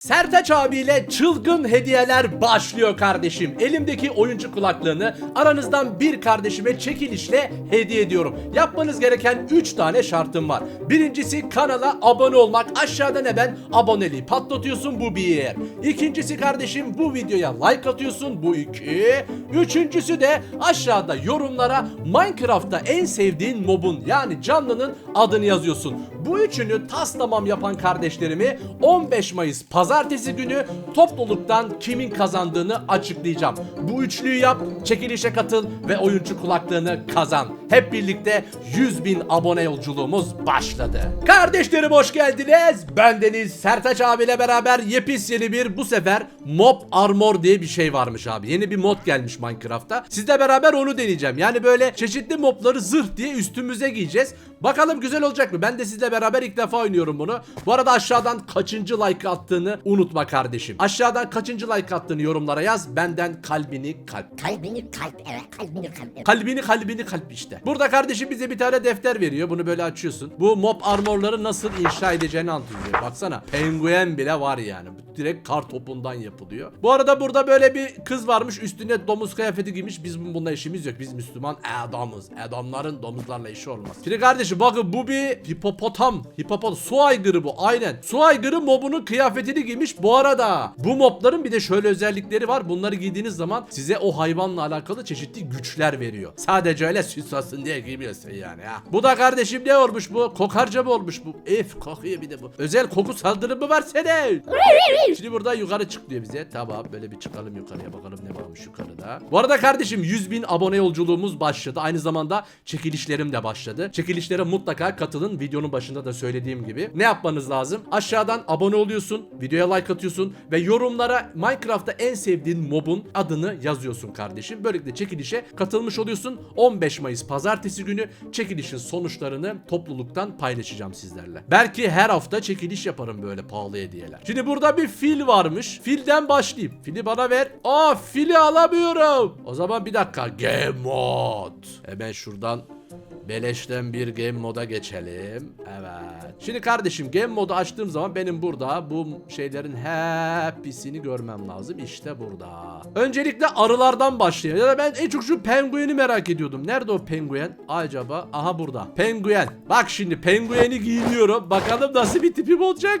Sertaç abiyle çılgın hediyeler başlıyor kardeşim. Elimdeki oyuncu kulaklığını aranızdan bir kardeşime çekilişle hediye ediyorum. Yapmanız gereken 3 tane şartım var. Birincisi kanala abone olmak. Aşağıdan hemen aboneliği patlatıyorsun bu bir. İkincisi kardeşim bu videoya like atıyorsun bu iki. Üçüncüsü de aşağıda yorumlara Minecraft'ta en sevdiğin mobun yani canlının adını yazıyorsun. Bu üçünü tas tamam yapan kardeşlerimi 15 Mayıs pazartesi günü topluluktan kimin kazandığını açıklayacağım. Bu üçlüyü yap, çekilişe katıl ve oyuncu kulaklığını kazan. Hep birlikte 100 bin abone yolculuğumuz başladı. Kardeşlerim hoş geldiniz. Ben Deniz Sertaç abiyle beraber yepis yeni bir bu sefer Mob Armor diye bir şey varmış abi. Yeni bir mod gelmiş Minecraft'ta. Sizle beraber onu deneyeceğim. Yani böyle çeşitli mobları zırh diye üstümüze giyeceğiz. Bakalım güzel olacak mı? Ben de sizle beraber ilk defa oynuyorum bunu. Bu arada aşağıdan kaçıncı like attığını unutma kardeşim. Aşağıdan kaçıncı like attığını yorumlara yaz. Benden kalbini kalp. Kalbini kalp evet kalbini kalp. Kalbini kalbini kalp işte. Burada kardeşim bize bir tane defter veriyor. Bunu böyle açıyorsun. Bu mob armorları nasıl inşa edeceğini anlatıyor. Baksana. Penguen bile var yani. Direkt kar topundan yapılıyor. Bu arada burada böyle bir kız varmış. Üstüne domuz kıyafeti giymiş. Biz bununla işimiz yok. Biz Müslüman adamız. Adamların domuzlarla işi olmaz. Şimdi kardeşim bakın bu bir hipopotam. Hipopotam. Su aygırı bu. Aynen. Su aygırı mobunun kıyafetini giymiş. Bu arada bu mobların bir de şöyle özellikleri var. Bunları giydiğiniz zaman size o hayvanla alakalı çeşitli güçler veriyor. Sadece öyle süs olsun diye giymiyorsun yani ha. Bu da kardeşim ne olmuş bu? Kokarca mı olmuş bu? Ef kokuyor bir de bu. Özel koku saldırımı var senin. Şimdi burada yukarı çık diyor bize. Tamam böyle bir çıkalım yukarıya bakalım ne varmış yukarıda. Bu arada kardeşim 100 bin abone yolculuğumuz başladı. Aynı zamanda çekilişlerim de başladı. Çekilişlere mutlaka katılın. Videonun başında da söylediğim gibi. Ne yapmanız lazım? Aşağıdan abone oluyorsun. Videoya like atıyorsun. Ve yorumlara Minecraft'ta en sevdiğin mobun adını yazıyorsun kardeşim. Böylelikle çekilişe katılmış oluyorsun. 15 Mayıs pazartesi günü çekilişin sonuçlarını topluluktan paylaşacağım sizlerle. Belki her hafta çekiliş yaparım böyle pahalı hediyeler. Şimdi burada bir fil varmış. Filden başlayayım. Fili bana ver. Aa fili alamıyorum. O zaman bir dakika. Game mode. Hemen şuradan Beleşten bir game moda geçelim. Evet. Şimdi kardeşim game modu açtığım zaman benim burada bu şeylerin hepsini görmem lazım. İşte burada. Öncelikle arılardan başlayalım. Ya da ben en çok şu pengueni merak ediyordum. Nerede o penguen? Acaba? Aha burada. Penguen. Bak şimdi pengueni giyiniyorum. Bakalım nasıl bir tipim olacak.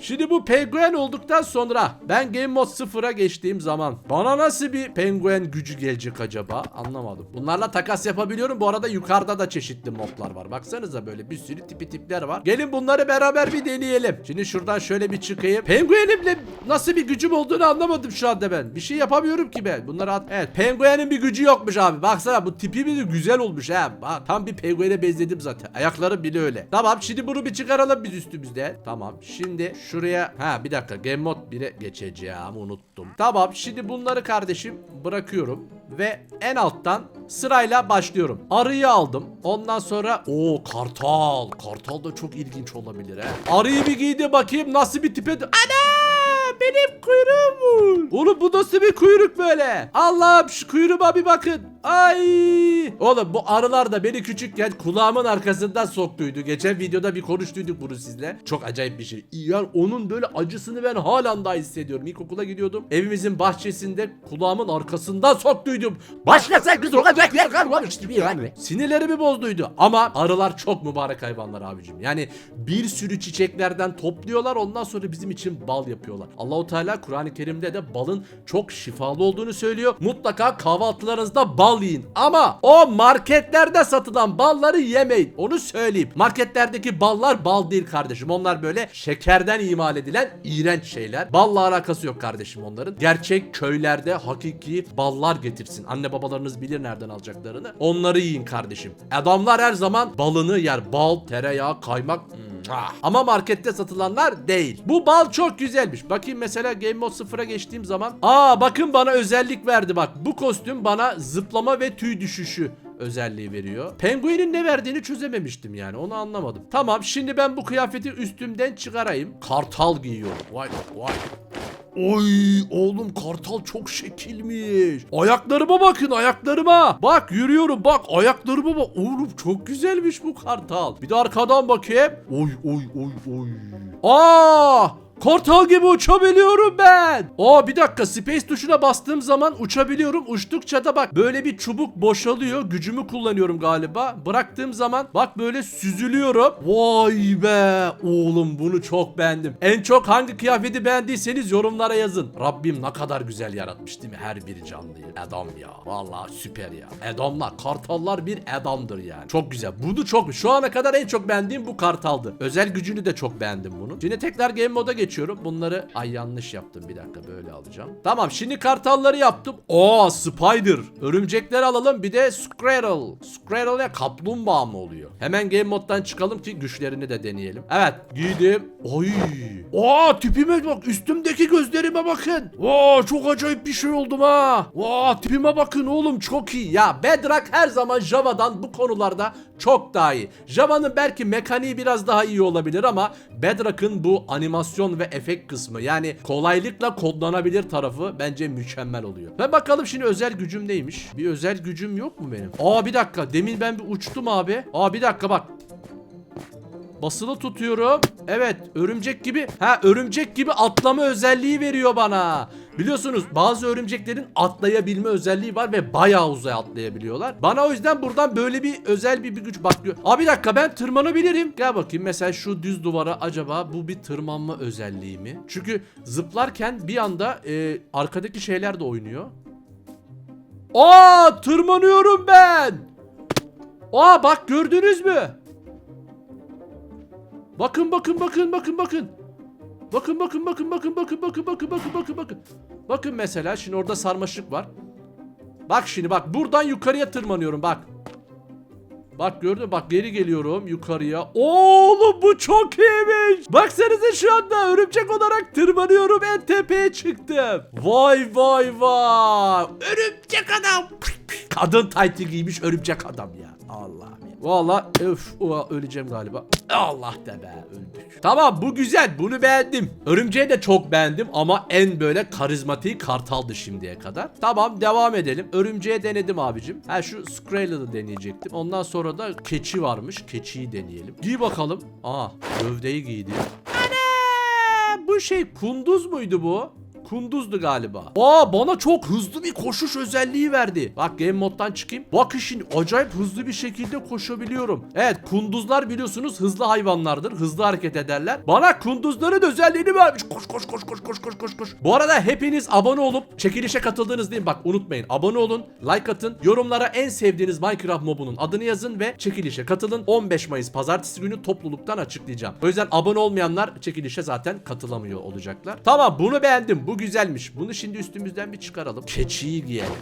Şimdi bu penguen olduktan sonra ben Game Mode 0'a geçtiğim zaman bana nasıl bir penguen gücü gelecek acaba? Anlamadım. Bunlarla takas yapabiliyorum. Bu arada yukarıda da çeşitli modlar var. Baksanıza böyle bir sürü tipi tipler var. Gelin bunları beraber bir deneyelim. Şimdi şuradan şöyle bir çıkayım. Penguenimle nasıl bir gücüm olduğunu anlamadım şu anda ben. Bir şey yapamıyorum ki ben. Bunları at. Evet penguenin bir gücü yokmuş abi. Baksana bu tipi de güzel olmuş ha. Tam bir penguene benzedim zaten. Ayakları bile öyle. Tamam şimdi bunu bir çıkaralım biz üstümüzde. Tamam. Şimdi şuraya ha bir dakika game mode 1'e geçeceğim unuttum. Tamam şimdi bunları kardeşim bırakıyorum ve en alttan sırayla başlıyorum. Arıyı aldım. Ondan sonra o kartal. Kartal da çok ilginç olabilir he. Arıyı bir giydi bakayım nasıl bir tipe Ana! Benim kuyruğum. Oğlum bu nasıl bir kuyruk böyle? Allah'ım şu kuyruğuma bir bakın. Ay! Oğlum bu arılar da beni küçükken kulağımın arkasından soktuydu. Geçen videoda bir konuştuyduk bunu sizle. Çok acayip bir şey. Yani onun böyle acısını ben halen daha hissediyorum. İlkokula gidiyordum. Evimizin bahçesinde kulağımın arkasından soktuydum. Başlasak kız olacak yer kalmamıştı bir yani. Sinirlerimi bozduydu. Ama arılar çok mübarek hayvanlar abicim. Yani bir sürü çiçeklerden topluyorlar ondan sonra bizim için bal yapıyorlar. Allahu Teala Kur'an-ı Kerim'de de balın çok şifalı olduğunu söylüyor. Mutlaka kahvaltılarınızda bal yiyin. Ama o marketlerde satılan balları yemeyin. Onu söyleyeyim. Marketlerdeki ballar bal değil kardeşim. Onlar böyle şekerden imal edilen iğrenç şeyler. Balla alakası yok kardeşim onların. Gerçek köylerde hakiki ballar getirsin. Anne babalarınız bilir nereden alacaklarını. Onları yiyin kardeşim. Adamlar her zaman balını yer. Bal, tereyağı, kaymak. Ama markette satılanlar değil. Bu bal çok güzelmiş. Bakayım mesela Game Mode 0'a geçtiğim zaman. Aa bakın bana özellik verdi bak. Bu kostüm bana zıplama ve tüy düşüşü özelliği veriyor. Penguenin ne verdiğini çözememiştim yani onu anlamadım. Tamam şimdi ben bu kıyafeti üstümden çıkarayım. Kartal giyiyorum. Vay vay. Oy oğlum kartal çok şekilmiş. Ayaklarıma bakın ayaklarıma. Bak yürüyorum bak ayaklarıma bak. Oğlum çok güzelmiş bu kartal. Bir de arkadan bakayım. Oy oy oy oy. Aa! Kartal gibi uçabiliyorum ben. Aa bir dakika space tuşuna bastığım zaman uçabiliyorum. Uçtukça da bak böyle bir çubuk boşalıyor. Gücümü kullanıyorum galiba. Bıraktığım zaman bak böyle süzülüyorum. Vay be. Oğlum bunu çok beğendim. En çok hangi kıyafeti beğendiyseniz yorumlara yazın. Rabbim ne kadar güzel yaratmış değil mi? Her biri canlıyı. Adam ya. Vallahi süper ya. Adamlar, kartallar bir adamdır yani. Çok güzel. Bunu çok şu ana kadar en çok beğendiğim bu kartaldı. Özel gücünü de çok beğendim bunun. Şimdi tekrar game moda geçiyorum. Bunları ay yanlış yaptım. Bir dakika böyle alacağım. Tamam şimdi kartalları yaptım. Aa spider. Örümcekleri alalım. Bir de squirrel. Squirrel ya kaplumbağa mı oluyor? Hemen game moddan çıkalım ki güçlerini de deneyelim. Evet giydim. Oy. Aa tipime bak. Üstümdeki gözlerime bakın. Vaa çok acayip bir şey oldum ha. Vaa tipime bakın oğlum çok iyi. Ya Bedrock her zaman Java'dan bu konularda çok daha iyi. Java'nın belki mekaniği biraz daha iyi olabilir ama Bedrock'ın bu animasyon ve efekt kısmı yani kolaylıkla kodlanabilir tarafı bence mükemmel oluyor. Ve bakalım şimdi özel gücüm neymiş? Bir özel gücüm yok mu benim? Aa bir dakika demin ben bir uçtum abi. Aa bir dakika bak. Basılı tutuyorum. Evet örümcek gibi. Ha örümcek gibi atlama özelliği veriyor bana. Biliyorsunuz bazı örümceklerin atlayabilme özelliği var ve bayağı uzaya atlayabiliyorlar. Bana o yüzden buradan böyle bir özel bir, bir güç bakıyor. Abi bir dakika ben tırmanabilirim. Gel bakayım mesela şu düz duvara acaba bu bir tırmanma özelliği mi? Çünkü zıplarken bir anda e, arkadaki şeyler de oynuyor. Aa tırmanıyorum ben. Aa bak gördünüz mü? Bakın bakın bakın bakın bakın. Bakın bakın bakın bakın bakın bakın bakın bakın bakın bakın. Bakın mesela şimdi orada sarmaşık var. Bak şimdi bak buradan yukarıya tırmanıyorum bak. Bak gördün mü? Bak geri geliyorum yukarıya. Oğlum bu çok iyiymiş. Baksanıza şu anda örümcek olarak tırmanıyorum en tepeye çıktım. Vay vay vay. Örümcek adam. Kadın taytı giymiş örümcek adam ya. Allah'ım ya. Valla öf öleceğim galiba. Allah de be öldük. Tamam bu güzel bunu beğendim. Örümceği de çok beğendim ama en böyle karizmatik kartaldı şimdiye kadar. Tamam devam edelim. Örümceği denedim abicim. Ha şu Skreller'ı deneyecektim. Ondan sonra da keçi varmış. Keçiyi deneyelim. Giy bakalım. Aa gövdeyi giydi. Ana! Bu şey kunduz muydu bu? Kunduzdu galiba. Aa bana çok hızlı bir koşuş özelliği verdi. Bak game moddan çıkayım. Bakın şimdi acayip hızlı bir şekilde koşabiliyorum. Evet kunduzlar biliyorsunuz hızlı hayvanlardır. Hızlı hareket ederler. Bana kunduzların özelliğini vermiş. Koş koş koş koş koş koş koş koş. Bu arada hepiniz abone olup çekilişe katıldınız değil mi? Bak unutmayın. Abone olun, like atın. Yorumlara en sevdiğiniz Minecraft mobunun adını yazın ve çekilişe katılın. 15 Mayıs pazartesi günü topluluktan açıklayacağım. O yüzden abone olmayanlar çekilişe zaten katılamıyor olacaklar. Tamam bunu beğendim. Bu güzelmiş. Bunu şimdi üstümüzden bir çıkaralım. Keçiyi giyelim.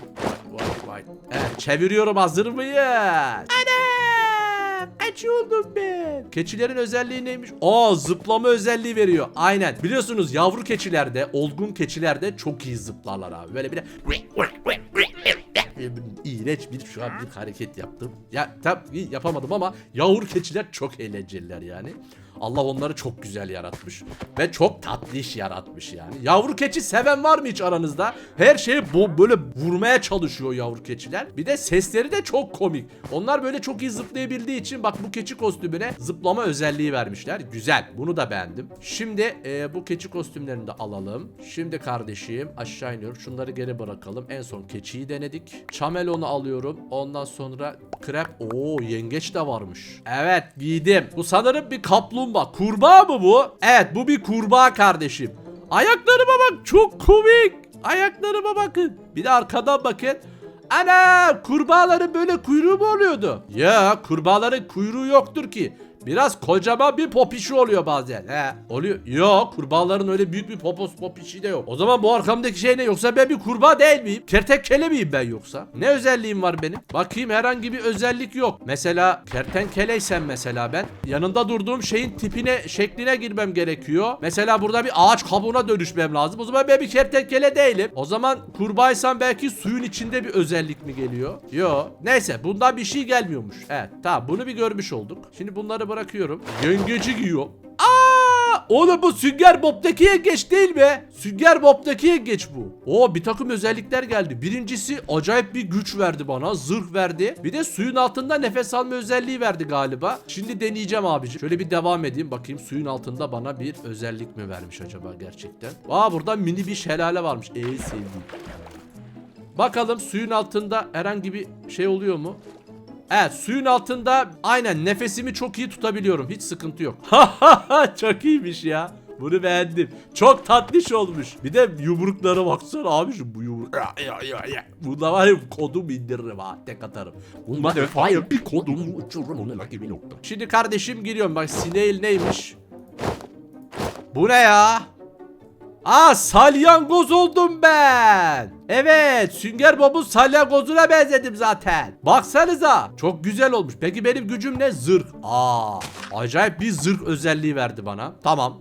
Vay vay. Evet çeviriyorum hazır mıyız? Ana! Kaçıyordum ben. Keçilerin özelliği neymiş? Aa zıplama özelliği veriyor. Aynen. Biliyorsunuz yavru keçilerde, olgun keçilerde çok iyi zıplarlar abi. Böyle bir de iğrenç bir şu an bir hareket yaptım. Ya tabii yapamadım ama yavru keçiler çok eğlenceliler yani. Allah onları çok güzel yaratmış. Ve çok tatlı iş yaratmış yani. Yavru keçi seven var mı hiç aranızda? Her şeyi bu böyle vurmaya çalışıyor yavru keçiler. Bir de sesleri de çok komik. Onlar böyle çok iyi zıplayabildiği için bak bu keçi kostümüne zıplama özelliği vermişler. Güzel. Bunu da beğendim. Şimdi e, bu keçi kostümlerini de alalım. Şimdi kardeşim aşağı iniyorum. Şunları geri bırakalım. En son keçiyi denedik. Çamelonu alıyorum. Ondan sonra krep. Oo yengeç de varmış. Evet giydim. Bu sanırım bir kaplumbağa. Kurbağa mı bu? Evet bu bir kurbağa kardeşim. Ayaklarıma bak çok komik. Ayaklarıma bakın. Bir de arkadan bakın. Ana kurbağaların böyle kuyruğu mu oluyordu? Ya kurbağaların kuyruğu yoktur ki. Biraz kocaman bir popişi oluyor bazen. He. Oluyor. Yok kurbağaların öyle büyük bir popos popişi de yok. O zaman bu arkamdaki şey ne? Yoksa ben bir kurbağa değil miyim? Kertenkele miyim ben yoksa? Ne özelliğim var benim? Bakayım herhangi bir özellik yok. Mesela kertenkeleysem mesela ben yanında durduğum şeyin tipine şekline girmem gerekiyor. Mesela burada bir ağaç kabuğuna dönüşmem lazım. O zaman ben bir kertenkele değilim. O zaman kurbağaysam belki suyun içinde bir özellik mi geliyor? Yok. Neyse bundan bir şey gelmiyormuş. Evet tamam bunu bir görmüş olduk. Şimdi bunları bırakıyorum. Yengeci giyiyor. Aa! oğlum bu Sünger Bob'taki yengeç değil mi? Sünger Bob'taki yengeç bu. Oo bir takım özellikler geldi. Birincisi acayip bir güç verdi bana. Zırh verdi. Bir de suyun altında nefes alma özelliği verdi galiba. Şimdi deneyeceğim abicim. Şöyle bir devam edeyim. Bakayım suyun altında bana bir özellik mi vermiş acaba gerçekten? Aa burada mini bir şelale varmış. Ey sevdiğim. Bakalım suyun altında herhangi bir şey oluyor mu? Evet suyun altında aynen nefesimi çok iyi tutabiliyorum. Hiç sıkıntı yok. çok iyiymiş ya. Bunu beğendim. Çok tatlış olmuş. Bir de yumruklara baksana abi şu bu yumruk. Bunda var ya kodum indiririm ha. Tek atarım. Bunda defaya bir kodumu uçururum onunla gibi nokta. Şimdi kardeşim giriyorum. Bak Snail neymiş? Bu ne ya? Aa salyangoz oldum ben. Evet Sünger Bob'un salyangozuna benzedim zaten. Baksanıza çok güzel olmuş. Peki benim gücüm ne? Zırh. Aa acayip bir zırh özelliği verdi bana. Tamam.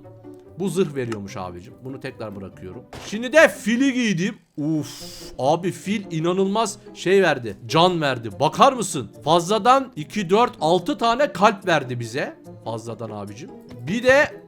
Bu zırh veriyormuş abicim. Bunu tekrar bırakıyorum. Şimdi de fili giydim. Uf abi fil inanılmaz şey verdi. Can verdi. Bakar mısın? Fazladan 2 4 6 tane kalp verdi bize. Fazladan abicim. Bir de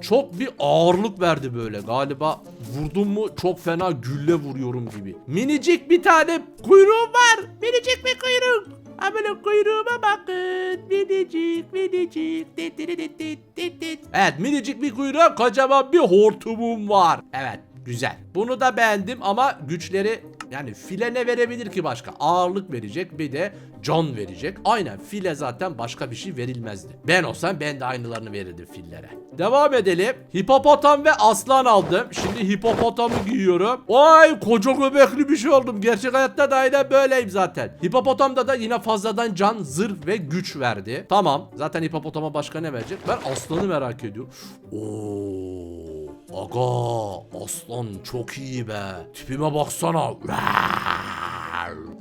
çok bir ağırlık verdi böyle. Galiba vurdum mu çok fena gülle vuruyorum gibi. Minicik bir tane kuyruğum var. Minicik bir kuyruk. Ha böyle kuyruğuma bakın. Minicik minicik. Dit dit dit dit dit. Evet minicik bir kuyruğa kocaman bir hortumum var. Evet güzel. Bunu da beğendim ama güçleri yani file ne verebilir ki başka? Ağırlık verecek bir de can verecek. Aynen file zaten başka bir şey verilmezdi. Ben olsam ben de aynılarını verirdim fillere. Devam edelim. Hipopotam ve aslan aldım. Şimdi hipopotamı giyiyorum. Vay koca göbekli bir şey oldum. Gerçek hayatta da aynen böyleyim zaten. Hipopotamda da yine fazladan can, zırh ve güç verdi. Tamam. Zaten hipopotama başka ne verecek? Ben aslanı merak ediyorum. Oo. Aga aslan çok iyi be. Tipime baksana.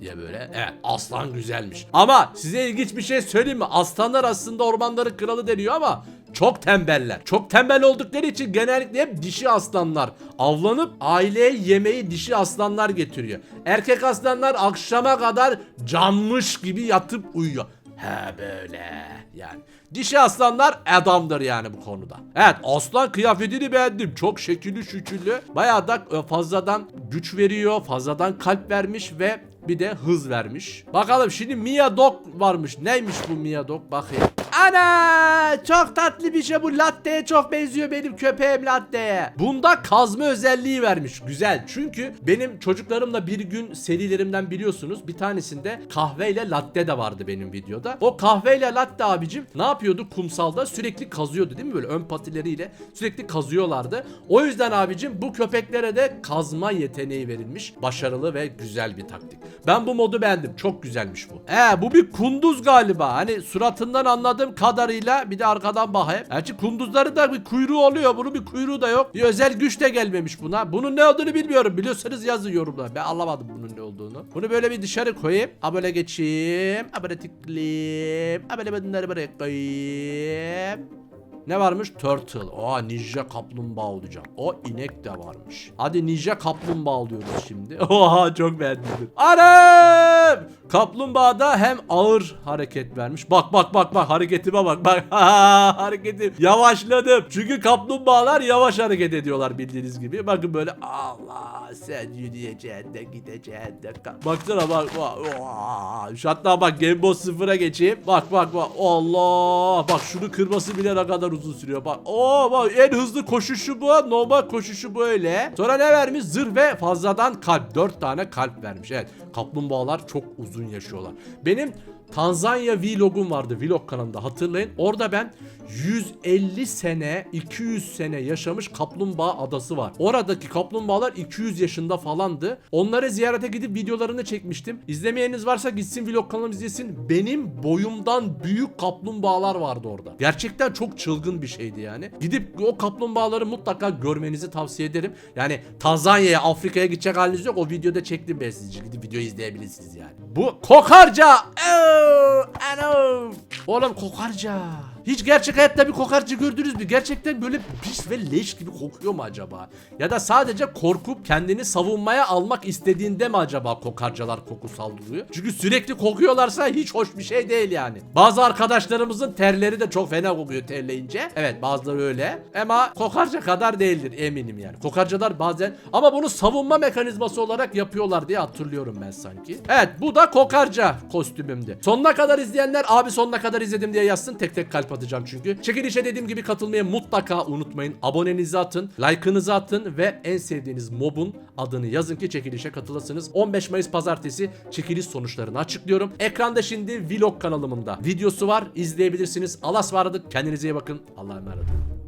Diye böyle. Evet aslan güzelmiş. Ama size ilginç bir şey söyleyeyim mi? Aslanlar aslında ormanların kralı deniyor ama çok tembeller. Çok tembel oldukları için genellikle hep dişi aslanlar avlanıp aileye yemeği dişi aslanlar getiriyor. Erkek aslanlar akşama kadar canmış gibi yatıp uyuyor. He böyle yani. Dişi aslanlar adamdır yani bu konuda. Evet aslan kıyafetini beğendim. Çok şekilli şükürlü. Bayağı da e, fazladan güç veriyor. Fazladan kalp vermiş ve bir de hız vermiş. Bakalım şimdi Mia Dog varmış. Neymiş bu Mia Dog? Bakayım. Ana çok tatlı bir şey bu. Latte'ye çok benziyor benim köpeğim Latte'ye. Bunda kazma özelliği vermiş. Güzel. Çünkü benim çocuklarımla bir gün serilerimden biliyorsunuz. Bir tanesinde kahveyle latte de vardı benim videoda. O kahveyle latte abicim ne yapıyordu? Kumsalda sürekli kazıyordu değil mi? Böyle ön patileriyle sürekli kazıyorlardı. O yüzden abicim bu köpeklere de kazma yeteneği verilmiş. Başarılı ve güzel bir taktik. Ben bu modu beğendim. Çok güzelmiş bu. Ee bu bir kunduz galiba. Hani suratından anladığım kadarıyla bir de arkadan bakayım. Gerçi kunduzların da bir kuyruğu oluyor. Bunun bir kuyruğu da yok. Bir özel güç de gelmemiş buna. Bunun ne olduğunu bilmiyorum. Biliyorsanız yazın yorumlara. Ben anlamadım bunun ne olduğunu. Bunu böyle bir dışarı koyayım. Ha böyle geçeyim. Ha böyle tıklayayım. Ha böyle bunları buraya. Ne varmış? Turtle. Aa ninja kaplumbağa olacak. O inek de varmış. Hadi ninja kaplumbağa alıyoruz şimdi. Oha çok beğendim. Anam! Kaplumbağa da hem ağır hareket vermiş. Bak bak bak bak hareketime bak. Bak hareketim. Yavaşladım. Çünkü kaplumbağalar yavaş hareket ediyorlar bildiğiniz gibi. Bakın böyle Allah sen yürüyeceksin de gideceksin de. Baksana bak. bak. Oha. Hatta bak Game Boy sıfıra geçeyim. Bak bak bak. Allah. Bak şunu kırması bile ne kadar uzun sürüyor. Bak. Oo bak en hızlı koşuşu bu. Normal koşuşu böyle. Sonra ne vermiş? Zırh ve fazladan kalp. 4 tane kalp vermiş. Evet. Kaplumbağalar çok uzun yaşıyorlar. Benim Tanzanya vlogum vardı vlog kanalında hatırlayın. Orada ben 150 sene 200 sene yaşamış kaplumbağa adası var. Oradaki kaplumbağalar 200 yaşında falandı. Onları ziyarete gidip videolarını çekmiştim. İzlemeyeniniz varsa gitsin vlog kanalımı izlesin. Benim boyumdan büyük kaplumbağalar vardı orada. Gerçekten çok çılgın bir şeydi yani. Gidip o kaplumbağaları mutlaka görmenizi tavsiye ederim. Yani Tanzanya'ya, Afrika'ya gidecek haliniz yok. O videoda çektim ben sizce. Gidip videoyu izleyebilirsiniz yani. Bu kokarca. Oo, ano. Oğlum kokarca. Hiç gerçek hayatta bir kokarca gördünüz mü? Gerçekten böyle pis ve leş gibi kokuyor mu acaba? Ya da sadece korkup kendini savunmaya almak istediğinde mi acaba kokarcalar koku saldırıyor? Çünkü sürekli kokuyorlarsa hiç hoş bir şey değil yani. Bazı arkadaşlarımızın terleri de çok fena kokuyor terleyince. Evet bazıları öyle. Ama kokarca kadar değildir eminim yani. Kokarcalar bazen ama bunu savunma mekanizması olarak yapıyorlar diye hatırlıyorum ben sanki. Evet bu da kokarca kostümümdü. Sonuna kadar izleyenler abi sonuna kadar izledim diye yazsın. Tek tek kalp atacağım çünkü. Çekilişe dediğim gibi katılmayı mutlaka unutmayın. Abonenizi atın, like'ınızı atın ve en sevdiğiniz mobun adını yazın ki çekilişe katılasınız. 15 Mayıs pazartesi çekiliş sonuçlarını açıklıyorum. Ekranda şimdi vlog kanalımın da videosu var. İzleyebilirsiniz. Allah'a ısmarladık. Kendinize iyi bakın. Allah'a emanet olun.